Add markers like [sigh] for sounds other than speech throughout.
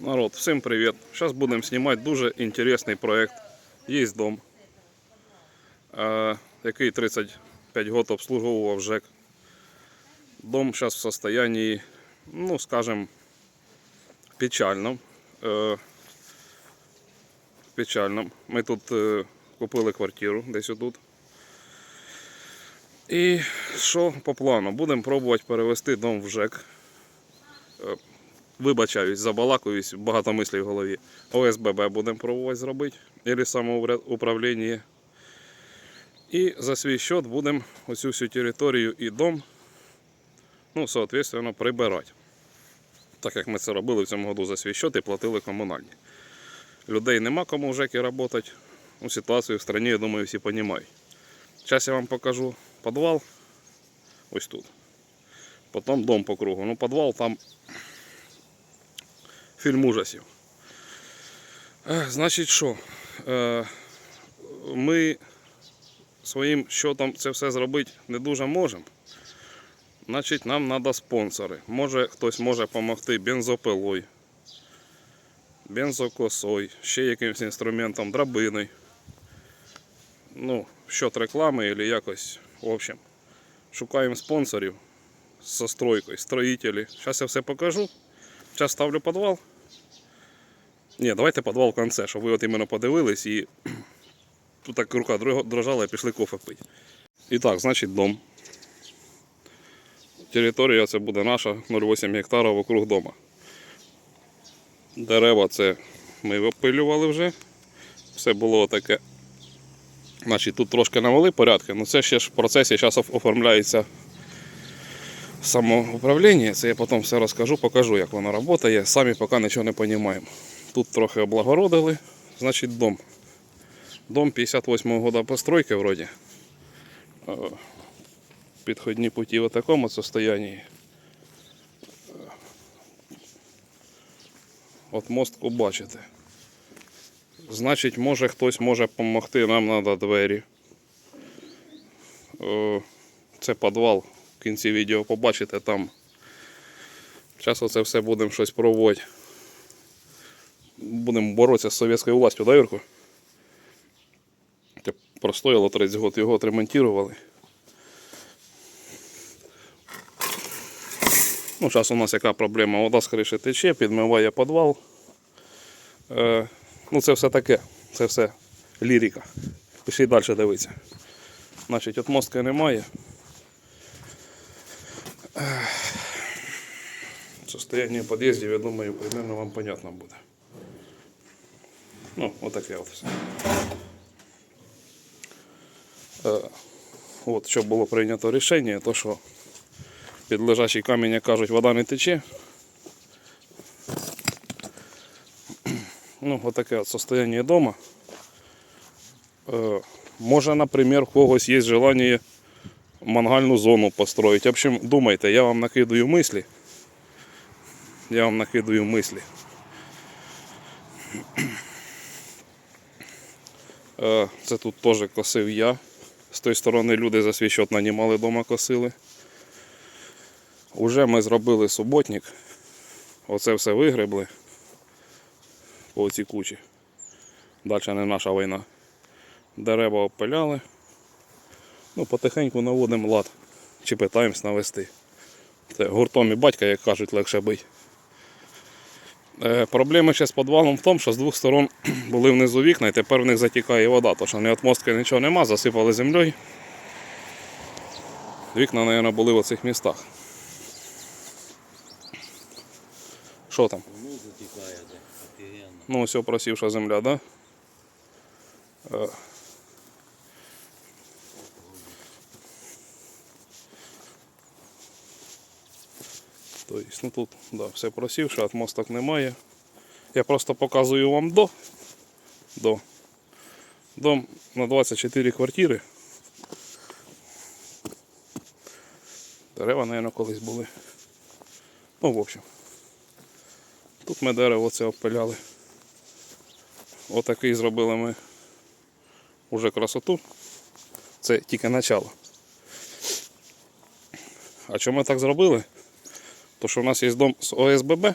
Народ, всім привіт! Зараз будемо знімати дуже інтересний проект. Є дом, е, який 35 років обслуговував ЖЕК. Дом зараз в состоянии, ну скажем, печальном. Е, печальном. Ми тут е, купили квартиру десь отут. І що по плану? Будемо пробувати перевести дом в ЖЕК. Вибачаюсь, забалакуюсь, багато мислів в голові. ОСББ будемо пробувати зробити, або самоуправління. І за свій счет будемо оцю всю територію і дом, ну, соответственно, прибирати. Так як ми це робили в цьому году за свій счет і платили комунальні. Людей нема кому в ЖЕКі працювати. Ну, ситуацію в країні, я думаю, всі розуміють. Зараз я вам покажу підвал. Ось тут. Потім дом по кругу. Ну, підвал там фільм ужасів. Е, Значить, що? Е, Ми своїм щотом це все зробити не дуже можемо. Значить, нам треба спонсори. Може хтось може допомогти бензопилою, бензокосою, ще якимось інструментом, драбиною. Ну, щот реклами або якось. В общем, шукаємо спонсорів з стройкою, строїтелі. Зараз я все покажу. Зараз ставлю підвал. Ні, давайте підвал в кінці, щоб ви от іменно подивились і [clears throat] тут так рука дрожала і пішли кофе пити. І так, значить дом. Територія це буде наша 0,8 гектара вокруг дома. Дерева це ми опилювали вже. Все було таке. Значить, тут трошки навели порядки, але це ще ж в процесі зараз оформляється самоуправління. Це я потім все розкажу, покажу, як воно працює. Самі поки нічого не розуміємо. Тут трохи облагородили, значить дом. Дом 58-го года постройки вроді. Е, Підходні путі в такому состоянии. Е, От мостку бачите. Значить, може хтось може допомогти, нам треба двері. Е, Це підвал. В кінці відео побачите там. Зараз оце все будемо щось проводити. Будемо боротися з совєтською властю, да, Юрко? Це простояло 30 років, його отремонтували. Ну, зараз у нас яка проблема? Вода криші тече, підмиває підвал. Е, ну, це все таке. Це все лірика. Пішли далі дивитися. Значить, от мостка немає. Состояние під'їздів, я думаю, примерно вам понятно буде. Ну, отаке от все. Е, от що було прийнято рішення, то що під лежачий камінь, як кажуть, вода не тече. Ну, отаке от состояние дома. Е, може, наприклад, у когось є желання мангальну зону построить. В общем, думайте, я вам накидаю мислі. Я вам накидаю мислі. Е, Це тут теж косив я. З тої сторони люди за свій счет нанімали вдома косили. Уже ми зробили суботник. Оце все вигребли по цій кучі. Далі не наша війна. Дерева опиляли. Ну, потихеньку наводимо лад. Чи питаємось навести. Це гуртом і батька, як кажуть, легше бить. Е, проблема ще з підвалом в тому, що з двох сторон [clears throat] були внизу вікна і тепер в них затікає вода, тому що ні от мостки нічого нема, засипали землею. Вікна, мабуть, були в оцих містах. Що там? Ну, затікає, де. Ну, ось просівша земля, да? Тобто, ну тут да, все просівше, отмосток немає. Я просто показую вам до. До. Дом на 24 квартири. Дерева, мабуть, колись були. Ну, в общем. Тут ми дерево це опиляли. Отакий зробили ми уже красоту. Це тільки начало. А чому ми так зробили? То що у нас є дом з ОСББ,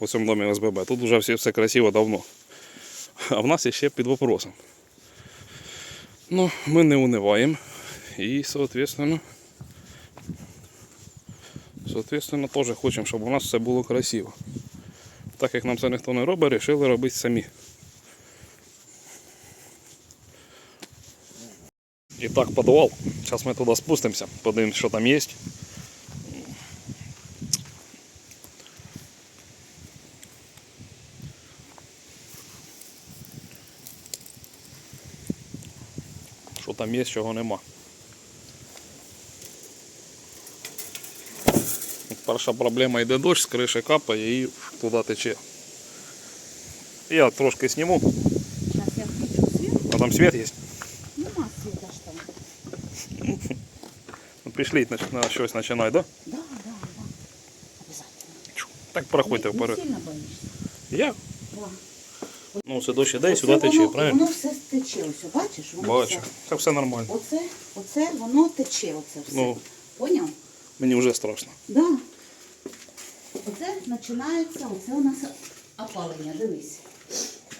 в цьому домі ОСББ. Тут вже все, все красиво давно. А в нас є ще під вопросом. Ну, ми не униваємо. І, соответственно, соответственно, теж хочемо, щоб у нас все було красиво. Так як нам це ніхто не робить, вирішили робити самі. І так, підвал. Зараз ми туди спустимося, подивимось, що там є. Що там є, чого нема. Перша проблема йде дощ, з криші капає і туди тече. Я трошки я включу свет. а там світ є. Нема света ж там. Ну, Пішли на, щось починай, да? Да, да, да. Обязательно. Так проходьте вперед. Не сильно боишься? Я? Да. Ну, це дощ іде і сюди тече, правильно? Воно все тече, ось, бачиш? Воно Бачу. все. Це все нормально. Оце, оце, воно тече, оце все. Ну. Поняв? Мені вже страшно. Да. Оце починається, оце у нас опалення, дивись.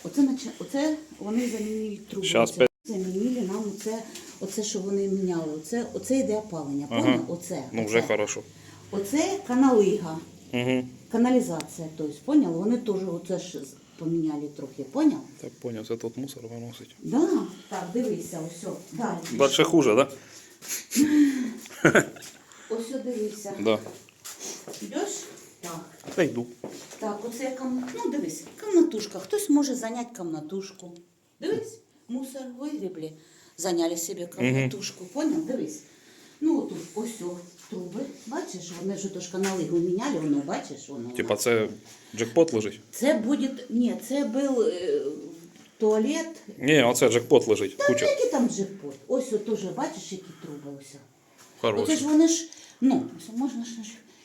Оце, начи- оце вони замінюють трубу. Щас, Оце Замінили нам оце, оце, що вони міняли. Оце, оце йде опалення, Ага. поняв? Оце. Ну, вже оце. хорошо. Оце каналига. Угу. Каналізація, тобто, поняв? Вони теж оце ж з- поміняли трохи, поняв? Так поняв, це тут мусор виносить. Да. Так, дивися, ось. Далі. Дальше хуже, да? [laughs] Ось дивися. Да. Йдеш? Так. Та йду. Так, оце кам... ну дивись, комнатушка. Хтось може зайняти комнатушку. Дивись, мусор вигрібли, зайняли собі комнатушку. Поняв? Дивись. Ну отут ось о, труби. Бачиш, вони ж тож каналигу міняли, воно бачиш, воно. Типа це джекпот лежить? Це буде. Ні, це був е, туалет. Ні, оце джекпот лежить. Та Куча. який там джекпот? Ось о, теж бачиш, які труби ось. о. Оце Хороший. ж вони ж, ну, можна ж,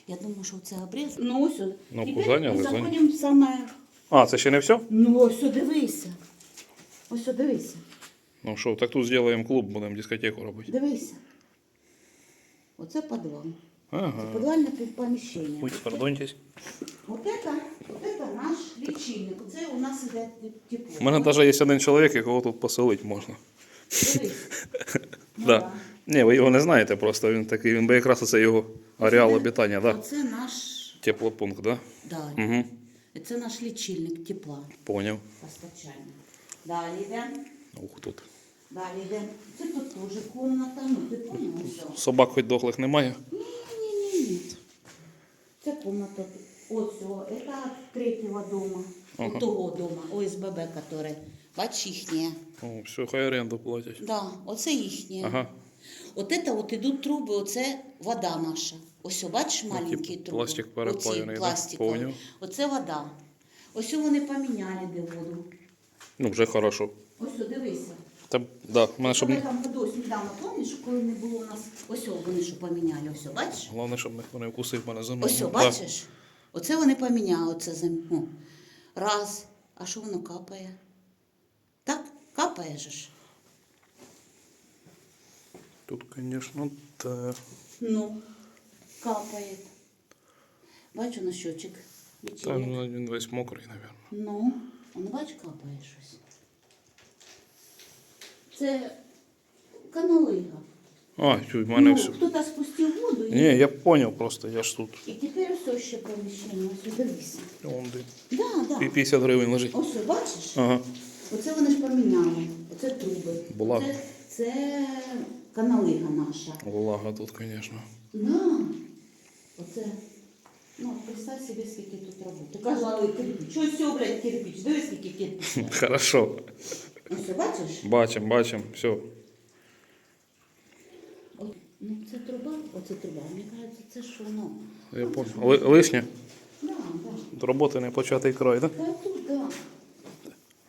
я думаю, що це обріз. Ну ось. о. Ну, Тепер зайняли, ми зайняли. заходимо в саме. А, це ще не все? Ну ось о, дивися. Ось о, дивися. Ну що, так тут зробимо клуб, будемо дискотеку робити. Дивися. Оце підвал. Ага. Підвальне поміщення. Ой, пардоньтесь. Вот это, вот это наш лічильник. Оце у нас іде тепло. У мене навіть є один чоловік, якого тут поселити можна. Ну, Да. Ні, ви його не знаєте просто, він такий, він би якраз оце його ареал обітання, да? Оце наш, Теплопункт, да? да, Угу. це наш лічильник тепла. Поняв. Постачання. Далі йдемо. Ух тут. Далі йдемо. Це тут теж комната. Ну, ти поняв? Ось. Собак хоч дохлих немає. Ні-ні-ні. Це комната. Ось, о, це третього дома. Ага. Того дома, ОСББ, который. Бач, їхнє. О, все, хай оренду платять. Да, оце їхнє. Ага. От це от ідуть труби, оце вода наша. Ось, бачиш, маленькі труби. пластик перепаяний, Оці да? пластикові. Поняв. Оце вода. Ось вони поміняли де воду. Ну, вже хорошо. Ось, дивися. Та, да, в мене щоб... Коли там году недавно, пам'ятаєш, коли не було у нас, ось вони що поміняли, ось, бачиш? Головне, щоб ніхто не вкусив мене за ногу. Ось, бачиш? Оце вони поміняли, оце зам... ну, раз. А що воно капає? Так? Капає же ж. Тут, звісно, так. Ну, капає. Бачу на щочик. Та Лічильник. ну, він весь мокрий, мабуть. Ну, а не бач, капає щось. Це каналига. А, чуй, в мене ну, все. хтось спустив воду і, Ні, я поняв просто, я ж тут. і тепер все ще поміщення. Ось дивися. Вон де. Да, да. 50 гривень лежить. Ось бачиш? Ага. Оце вони ж поміняли. Оце труби. Була. Це, це каналига наша. Влага тут, звісно. Да. Оце. Ну, представь собі, скільки тут роботи. Казали кирпич. Що все, блядь, кирпич? Дивись, скільки кирпич. [laughs] Хорошо. Ось бачиш? Бачимо, бачимо, все. Ну, це труба, оце труба. Мені кажеться, це що воно. Я понял. Ли- лишнє? Да, да. До роботи не початий край, так? Та тут, да.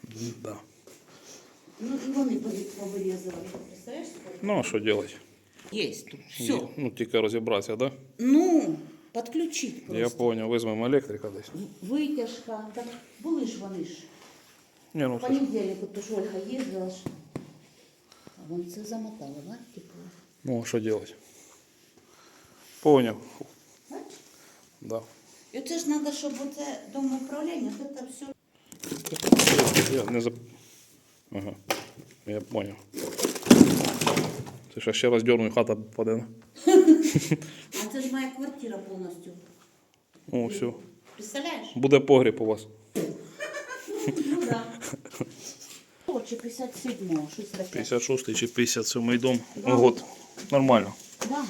Да? Да. Ну, і вони пові- повирізали. Представляєш? скільки? Ну, а що робити? Є тут. Все. Ну, тільки розібратися, так? Ну, підключить Да? Я просто. понял, візьмемо електрика десь. Витяжка. Так були ж вони ж. Ні, ну, В понедельник, то ж Ольга їздила ж. А вон це замотало, да? Типу. ну, а що робити? Поняв. Бачиш? Да. І це ж треба, щоб оце домоуправління, от це все. Я не зап... Ага. Я понял. Це ще ще раз дерну і хата паде. [laughs] А це ж моя квартира повністю. О, все. Представляєш? Буде погріб у вас. Ну да. Чи 57-го, щось таке. 56 чи 57 дом. Да. Год. Нормально. Да.